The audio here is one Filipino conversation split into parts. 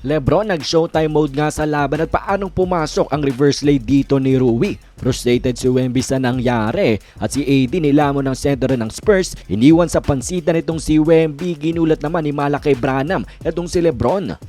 Lebron nag-showtime mode nga sa laban at paanong pumasok ang reverse lay dito ni Rui. Frustrated si Wemby sa nangyari at si AD nilamon ng sentro ng Spurs. Iniwan sa pansitan itong si Wemby. Ginulat naman ni Malaki Branham itong si Lebron.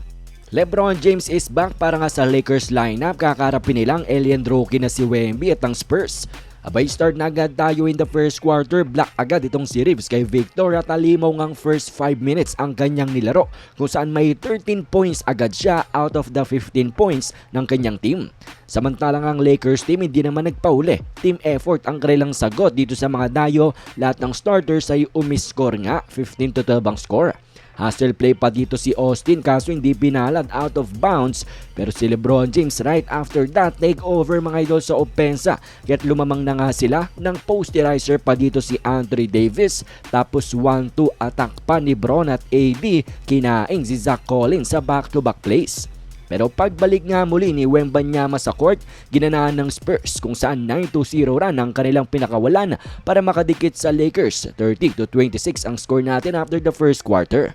Lebron James is back para nga sa Lakers lineup. Kakarapin nilang alien rookie na si Wemby at ang Spurs. Abay start na agad tayo in the first quarter. Black agad itong si Reeves kay Victor at alimaw ngang first 5 minutes ang kanyang nilaro kung saan may 13 points agad siya out of the 15 points ng kanyang team. Samantalang ang Lakers team hindi naman nagpauli. Team effort ang kanilang sagot dito sa mga dayo. Lahat ng starters ay umiscore nga 15 to 12 ang score. Hustle play pa dito si Austin kaso hindi pinalad out of bounds pero si Lebron James right after that take over mga idol sa opensa kaya't lumamang na nga sila ng posterizer pa dito si Anthony Davis tapos 1-2 attack pa ni Bron at AD kinaing si Zach Collins sa back-to-back plays. Pero pagbalik nga muli ni Wembanyama sa court, ginanaan ng Spurs kung saan 9-0 run ang kanilang pinakawalan para makadikit sa Lakers. 30-26 ang score natin after the first quarter.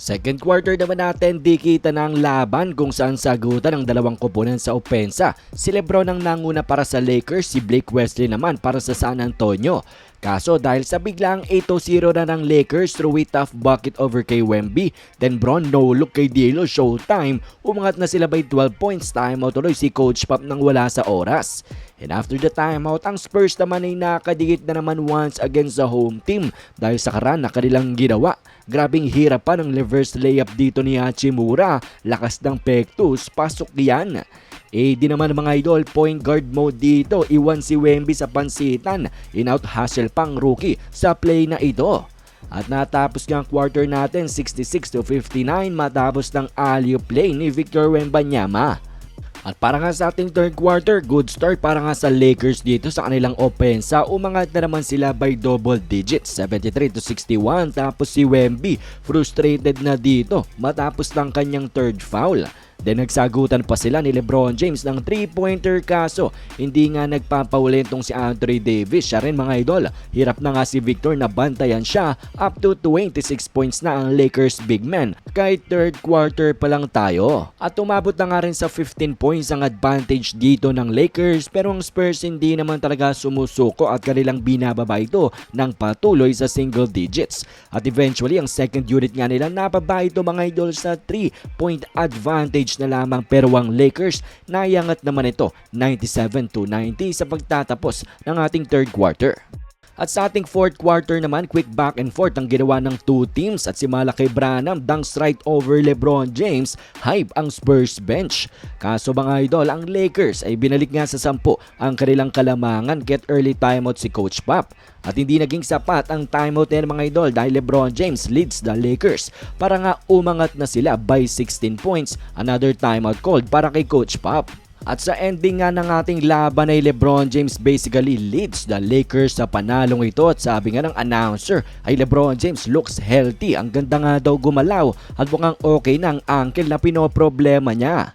Second quarter naman natin, di kita na laban kung saan sagutan ang dalawang koponan sa opensa. Si Lebron ang nanguna para sa Lakers, si Blake Wesley naman para sa San Antonio. Kaso dahil sa biglang 8-0 na ng Lakers through a tough bucket over kay Wemby, then Bron no look kay D'Lo showtime, umangat na sila by 12 points timeout tuloy si Coach Pop nang wala sa oras. And after the timeout, ang Spurs naman ay nakadikit na naman once against the home team dahil sa karan na kanilang ginawa. Grabing hirap pa ng reverse layup dito ni Hachimura. Lakas ng pektus, pasok yan. Eh di naman mga idol, point guard mode dito. Iwan si Wemby sa pansitan. In-out hustle pang rookie sa play na ito. At natapos ang quarter natin 66 to 59 matapos ng alley play ni Victor Wembanyama. At para nga sa ating third quarter, good start para nga sa Lakers dito sa kanilang opensa. Umangat na naman sila by double digits, 73 to 61. Tapos si Wemby, frustrated na dito matapos ng kanyang third foul. Then nagsagutan pa sila ni Lebron James ng 3-pointer kaso hindi nga nagpapauli itong si Anthony Davis. Siya rin mga idol. Hirap na nga si Victor na bantayan siya up to 26 points na ang Lakers big man. Kahit third quarter pa lang tayo. At umabot na nga rin sa 15 points ang advantage dito ng Lakers pero ang Spurs hindi naman talaga sumusuko at kanilang binababa ito ng patuloy sa single digits. At eventually ang second unit nga nila napaba ito mga idol sa 3 point advantage na lamang pero ang Lakers nayangat naman ito 97 to 90 sa pagtatapos ng ating third quarter. At sa ating fourth quarter naman, quick back and forth ang ginawa ng two teams at si Malaki Branham dunks right over Lebron James, hype ang Spurs bench. Kaso mga idol, ang Lakers ay binalik nga sa sampu ang kanilang kalamangan get early timeout si Coach Pop. At hindi naging sapat ang timeout ng mga idol dahil Lebron James leads the Lakers para nga umangat na sila by 16 points. Another timeout called para kay Coach Pop. At sa ending nga ng ating laban ay Lebron James basically leads the Lakers sa panalong ito at sabi nga ng announcer ay Lebron James looks healthy. Ang ganda nga daw gumalaw at mukhang okay na ang ankle na pinoproblema niya.